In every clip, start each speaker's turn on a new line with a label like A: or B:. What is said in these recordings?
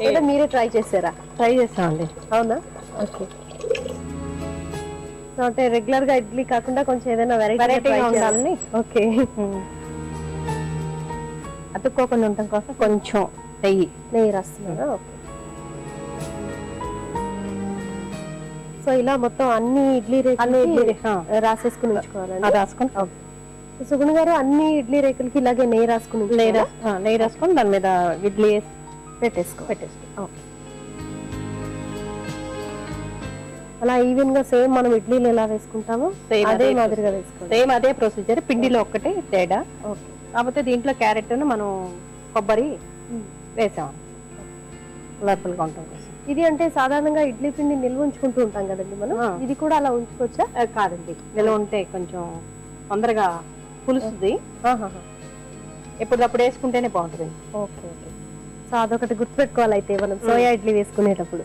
A: లేదా మీరే ట్రై చేశారా?
B: ట్రై చేస్తామండి.
A: అవునా? ఓకే. సో అంటే రెగ్యులర్గా ఇడ్లీ కాకుండా కొంచెం ఏదైనా వెరైటీ
B: ఉండాలని.
A: ఓకే.
B: అతుక్కోకుండా ఉండటం కోసం కొంచెం నెయ్యి.
A: నెయ్యి రాస్తున్నారా? ఓకే. సో ఇలా మొత్తం అన్ని ఇడ్లీ
B: అన్ని ఇడ్లీ
A: రేకులు రాసేసుకుని ఉంచుకోవాలండి.
B: రాసుకొని.
A: సుగుణ గారు అన్ని ఇడ్లీ రేకులకి ఇలాగే నెయ్యి రాసుకుని
B: నెయ్యి రాసుకొని దాని మీద ఇడ్లీ వేసి
A: పెట్టేసుకో.
B: పెట్టేసుకో.
A: ఓకే అలా ఈవెన్గా సేమ్ మనం ఇడ్లీలు ఎలా వేసుకుంటామో అదే మాదిరిగా వేసుకోవాలి
B: సేమ్ అదే ప్రొసీజర్ పిండిలో ఒక్కటే తేడా.
A: ఓకే.
B: కాకపోతే దీంట్లో క్యారెట్ మనం కొబ్బరి వేసాం. కలర్ఫుల్గా ఉండటం కోసం.
A: ఇది అంటే సాధారణంగా ఇడ్లీ పిండి నిల్వ ఉంచుకుంటూ ఉంటాం కదండి మనం. ఇది కూడా అలా ఉంచుకోవచ్చా?
B: కాదండి. నిల్వ ఉంటే కొంచెం తొందరగా పులుస్తుంది.
A: ఆహాహా.
B: ఎప్పటికప్పుడు వేసుకుంటేనే బాగుంటుంది
A: ఓకే ఓకే. సో అదొకటి గుర్తుపెట్టుకోవాలి అయితే మనం సోయా ఇడ్లీ వేసుకునేటప్పుడు.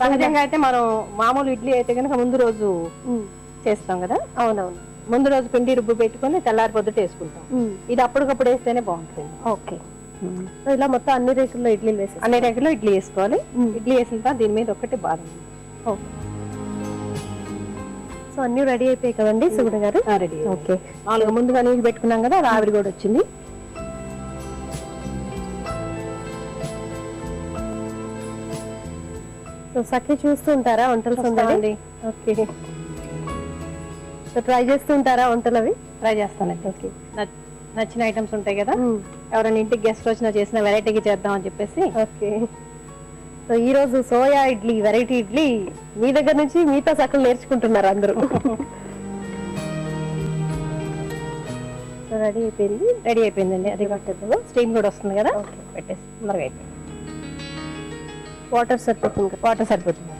B: సహజంగా అయితే మనం మామూలు ఇడ్లీ అయితే కనుక ముందు రోజు. చేస్తాం కదా?
A: అవునవును.
B: ముందు రోజు పిండి రుబ్బు పెట్టుకొని తెల్లారి పొద్దుట వేసుకుంటాం. ఇది అప్పటికప్పుడు వేస్తేనే బాగుంటుంది.
A: ఓకే. సో ఇలా మొత్తం అన్ని రేకుల్లో ఇడ్లీలు వేసేసి
B: అన్ని రేఖలో ఇడ్లీ వేసుకోవాలి. ఇడ్లీ వేసిన తర్వాత దీని మీద ఒకటి బాదం.
A: ఓకే. సో అన్ని రెడీ అయిపోయాయి కదండి సుగుణ గారు?
B: Ready
A: okay.
B: నాలుగు ముందుగా నీళ్ళు పెట్టుకున్నాం కదా ఆవిరి కూడా వచ్చింది.
A: సఖి చూస్తూ ఉంటారా వంటలు సందడి. ఓకే. సో ట్రై చేస్తూ ఉంటారా వంటలు అవి?
B: ట్రై చేస్తానండి ఓకే. నచ్చిన ఐటమ్స్ ఉంటాయి కదా? ఎవరైనా ఇంటికి గెస్ట్ వచ్చినా చేసిన వెరైటీకి చేద్దాం అని చెప్పేసి.
A: ఓకే. సో ఈ రోజు సోయా ఇడ్లీ వెరైటీ ఇడ్లీ మీ దగ్గర నుంచి మీతో సకలు నేర్చుకుంటున్నారు అందరూ. సో రెడీ అయిపోయింది?
B: రెడీ అయిపోయిందండి అది కట్టేద్దాము. స్టీమ్ కూడా వస్తుంది కదా? పెట్టేసి తొందరగా అయిపోయింది.
A: వాటర్ సరిపోతుంది
B: వాటర్ సరిపోతుంది.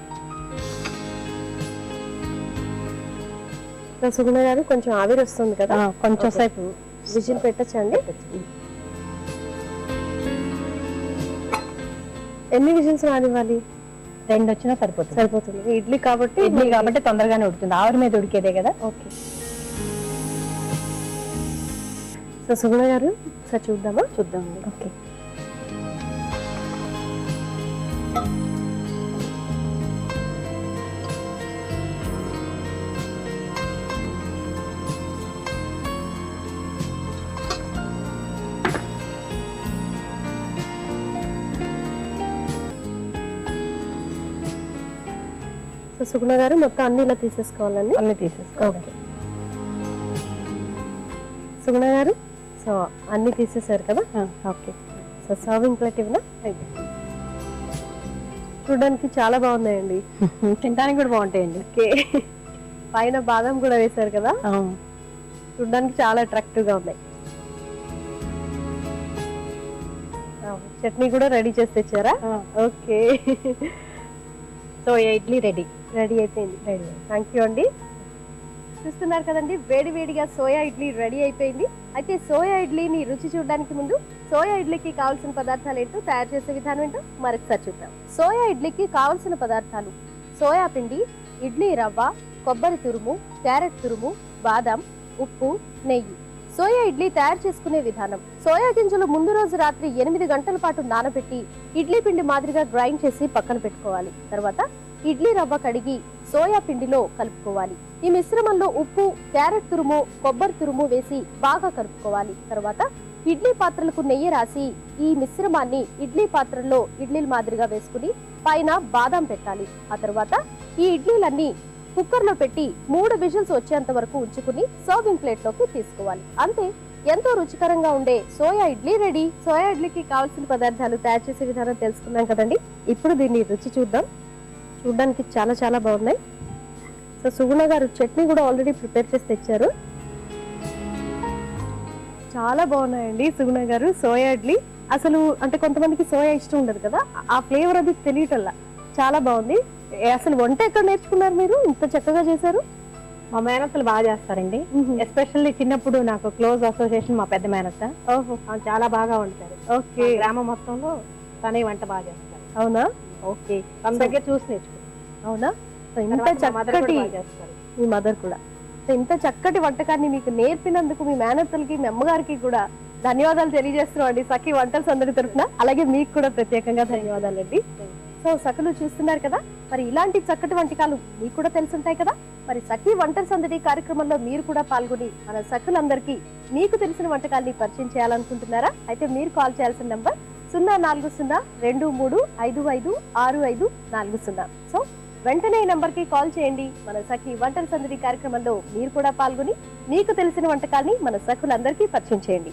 A: సుగుణ గారు కొంచెం ఆవిరి వస్తుంది కదా.
B: కొంచెం. సేపు.
A: విజిల్ పెట్టచ్చండి. ఎన్ని విజిల్స్ రానివ్వాలి?
B: రెండు వచ్చినా సరిపోతుంది.
A: సరిపోతుంది. ఇడ్లీ కాబట్టి
B: ఇడ్లీ కాబట్టి తొందరగానే ఉడుతుంది ఆవిరి మీద ఉడికేదే కదా.
A: ఓకే. సో సుగుణ గారు సార్ చూద్దామా?
B: చూద్దాం
A: ఓకే. సో సుగుణ గారు మొత్తం అన్ని ఇలా తీసేసుకోవాలండి?
B: అన్ని తీసేసుకో
A: ఓకే. సుగుణ గారు సో అన్ని తీసేసారు కదా? ఓకే. సో సర్వింగ్ ప్లేట్ ఇవ్వనా? చూడడానికి చాలా బాగున్నాయండి.
B: తినడానికి కూడా బాగుంటాయండి.
A: ఓకే. పైన బాదం కూడా వేశారు కదా? చూడడానికి చాలా అట్రాక్టివ్గా ఉన్నాయి. చట్నీ కూడా రెడీ చేసి తెచ్చారా? Okay.
B: So idli ready.
A: Ready అయిపోయింది. రెడీ. థ్యాంక్ యూ అండి. చూస్తున్నారు కదండి వేడి వేడిగా సోయా ఇడ్లీ రెడీ అయిపోయింది. అయితే సోయా ఇడ్లీని రుచి చూడడానికి ముందు సోయా ఇడ్లీకి కావాల్సిన పదార్థాలు ఏంటో తయారు చేసే విధానం ఏంటో మరొకసారి చూద్దాం. సోయా ఇడ్లీకి కావాల్సిన పదార్థాలు సోయా పిండి ఇడ్లీ రవ్వ కొబ్బరి తురుము క్యారెట్ తురుము బాదం ఉప్పు నెయ్యి. సోయా ఇడ్లీ తయారు చేసుకునే విధానం. సోయా గింజలు ముందు రోజు రాత్రి ఎనిమిది గంటల పాటు నానబెట్టి ఇడ్లీ పిండి మాదిరిగా గ్రైండ్ చేసి పక్కన పెట్టుకోవాలి. తర్వాత ఇడ్లీ రవ్వ కడిగి సోయా పిండిలో కలుపుకోవాలి. ఈ మిశ్రమంలో ఉప్పు క్యారెట్ తురుము కొబ్బరి తురుము వేసి బాగా కలుపుకోవాలి. తర్వాత ఇడ్లీ పాత్రలకు నెయ్యి రాసి ఈ మిశ్రమాన్ని ఇడ్లీ పాత్రల్లో ఇడ్లీల మాదిరిగా వేసుకుని పైన బాదం పెట్టాలి. ఆ తర్వాత ఈ ఇడ్లీలన్నీ కుక్కర్లో పెట్టి మూడు విజిల్స్ వచ్చేంత వరకు ఉంచుకుని సర్వింగ్ ప్లేట్లోకి తీసుకోవాలి. అంతే ఎంతో రుచికరంగా ఉండే సోయా ఇడ్లీ రెడీ. సోయా ఇడ్లీకి కావాల్సిన పదార్థాలు తయారు చేసే విధానం తెలుసుకున్నాం కదండి. ఇప్పుడు దీన్ని రుచి చూద్దాం. చూడడానికి చాలా చాలా బాగున్నాయి. సో సుగుణ గారు చట్నీ కూడా ఆల్రెడీ ప్రిపేర్ చేసి తెచ్చారు. చాలా బాగున్నాయండి సుగుణ గారు సోయా ఇడ్లీ. అసలు అంటే కొంతమందికి సోయా ఇష్టం ఉండదు కదా ఆ ఫ్లేవర్ అది తెలియటల్లా. చాలా బాగుంది. అసలు వంట ఎక్కడ నేర్చుకున్నారు మీరు? ఇంత చక్కగా చేశారు?
B: మా మేనత్తలు బాగా చేస్తారండి. ఎస్పెషల్లీ చిన్నప్పుడు నాకు క్లోజ్ అసోసియేషన్ మా పెద్ద మేనత్త.
A: ఓహో.
B: చాలా బాగా వండుతారు.
A: ఓకే.
B: గ్రామం మొత్తంలో తనే వంట బాగా చేస్తారు.
A: అవునా?
B: ఓకే. తన దగ్గర చూసి నేర్చుకున్నాను
A: అవునా? ఇంత చక్కటి. మీ మదర్ కూడా. సో ఇంత చక్కటి వంటకాన్ని మీకు నేర్పినందుకు మీ మేనత్తలకి మీ అమ్మగారికి కూడా ధన్యవాదాలు తెలియజేస్తున్నాం అండి. సఖి వంటలు సందడి తరఫున అలాగే మీకు కూడా ప్రత్యేకంగా ధన్యవాదాలు అండి సో సఖులు చూస్తున్నారు కదా మరి ఇలాంటి చక్కటి వంటకాలు మీకు కూడా తెలుసుంటాయి కదా. మరి సఖి వంటల సందడి కార్యక్రమంలో మీరు కూడా పాల్గొని మన సఖులందరికీ మీకు తెలిసిన వంటకాల్ని పరిచయం చేయాలనుకుంటున్నారా? అయితే మీరు కాల్ చేయాల్సిన నంబర్ సున్నా నాలుగు సున్నా రెండు మూడు ఐదు ఐదు ఆరు ఐదు నాలుగు సున్నా. సో వెంటనే ఈ నంబర్కి కాల్ చేయండి. మన సఖి వంటల సందడి కార్యక్రమంలో మీరు కూడా పాల్గొని మీకు తెలిసిన వంటకాల్ని మన సఖులందరికీ పరిచయం చేయండి.